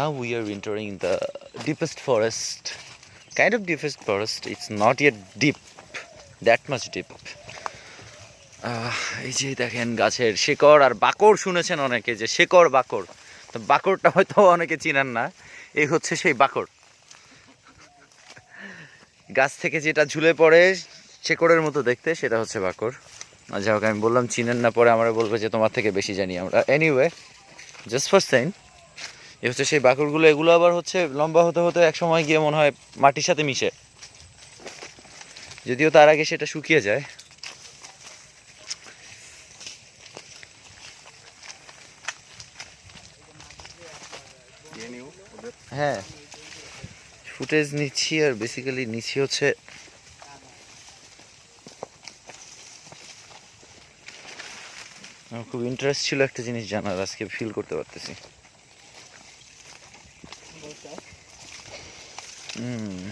now we are entering the deepest forest. Kind of deepest forest. It's not yet deep. That much deep. এই যে দেখেন গাছের শেকড় আর বাকড় শুনেছেন অনেকে যে শেকড়, বাকড় তো বাকড়টা হয়তো অনেকে চিনেন না এই হচ্ছে সেই বাকড় গাছ থেকে যেটা ঝুলে পড়ে শেকড়ের মতো দেখতে, সেটা হচ্ছে বাকড় যাই হোক, আমি বললাম, চিনেন না পরে আমরা বলব যে তোমার থেকে বেশি জানি আমরা এনিওয়ে জাস্ট ফার্স্ট সাইন এ হচ্ছে সেই বাকড়গুলো এগুলো আবার হচ্ছে লম্বা হতে হতে এক সময় গিয়ে মনে হয় মাটির সাথে মিশে। যদিও তার আগে সেটা শুকিয়ে যায়। হ্যাঁ। ফুটেজ নিচ্ছি আর বেসিক্যালি নিচ্ছি হচ্ছে আমার খুব ইন্টারেস্ট ছিল একটা জিনিস জানার, আজকে ফিল করতে পারতেছি। 嗯。